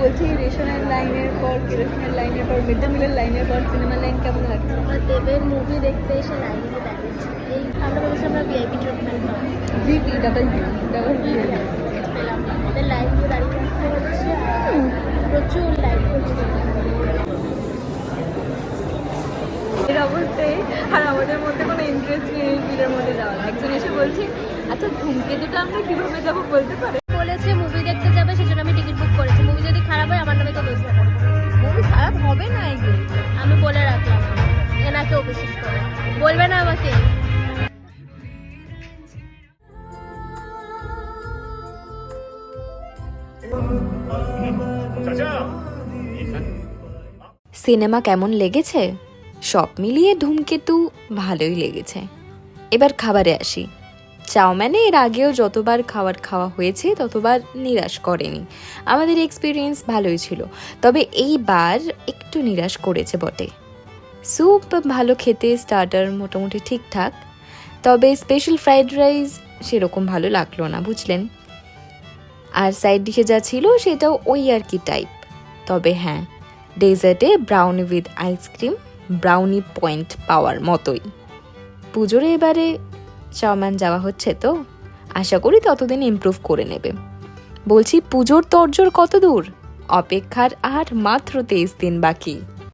বলছি রেশনের লাইনের পর রেশনের লাইনের পর মিড ডে মিলের লাইনের পর সিনেমা লাইন কেমন লাগছে? দেবের মুভি দেখতে এসে লাইনে দাঁড়িয়েছি এই আমরা বলছি আমরা ভিআইপি ট্রিটমেন্ট পাবো। ভিপি ডাবল ডাবল পেলাম আমাদের দাঁড়িয়ে হচ্ছে প্রচুর লাইন এর অবস্থায় আর আমাদের মধ্যে কোনো ইন্টারেস্ট নেই বিলের মধ্যে যাওয়ার। একজন এসে বলছি আচ্ছা ধূমকেতুটা আমরা কীভাবে যাব বলতে পারে? বলেছে মুভি দেখতে যাবে সেজন্য আমি টিকিট বুক করেছি। মুভি যদি খারাপ হয় আমার নামে তো দোষ হবে মুভি খারাপ হবে না এগুলো আমি বলে রাখলাম এনাকেও বিশেষ করে। বলবে না আমাকে। সিনেমা কেমন লেগেছে? সব মিলিয়ে ধূমকেতু ভালোই লেগেছে। এবার খাবারে আসি। চাউম্যানে এর আগেও যতবার খাবার খাওয়া হয়েছে, ততবার নিরাশ করেনি। আমাদের এক্সপিরিয়েন্স ভালোই ছিল। তবে এইবার একটু নিরাশ করেছে বটে। স্যুপ ভালো খেতে স্টার্টার মোটামুটি ঠিকঠাক, তবে স্পেশাল ফ্রাইড রাইস সেরকম ভালো লাগল না, বুঝলেন? আর সাইড ডিশে যা ছিল সেটাও ওই আর কি টাইপ তবে হ্যাঁ ডেজার্টে brownie with ice cream brownie point পাওয়ার মতোই। পুজোরে এবারে চাউম্যান যাওয়া হচ্ছে তো। আশা করি ততদিন ইমপ্রুভ করে নেবে। বলছি পুজোর তর্জোর কত দূর? অপেক্ষার আর মাত্র তেইশ দিন বাকি।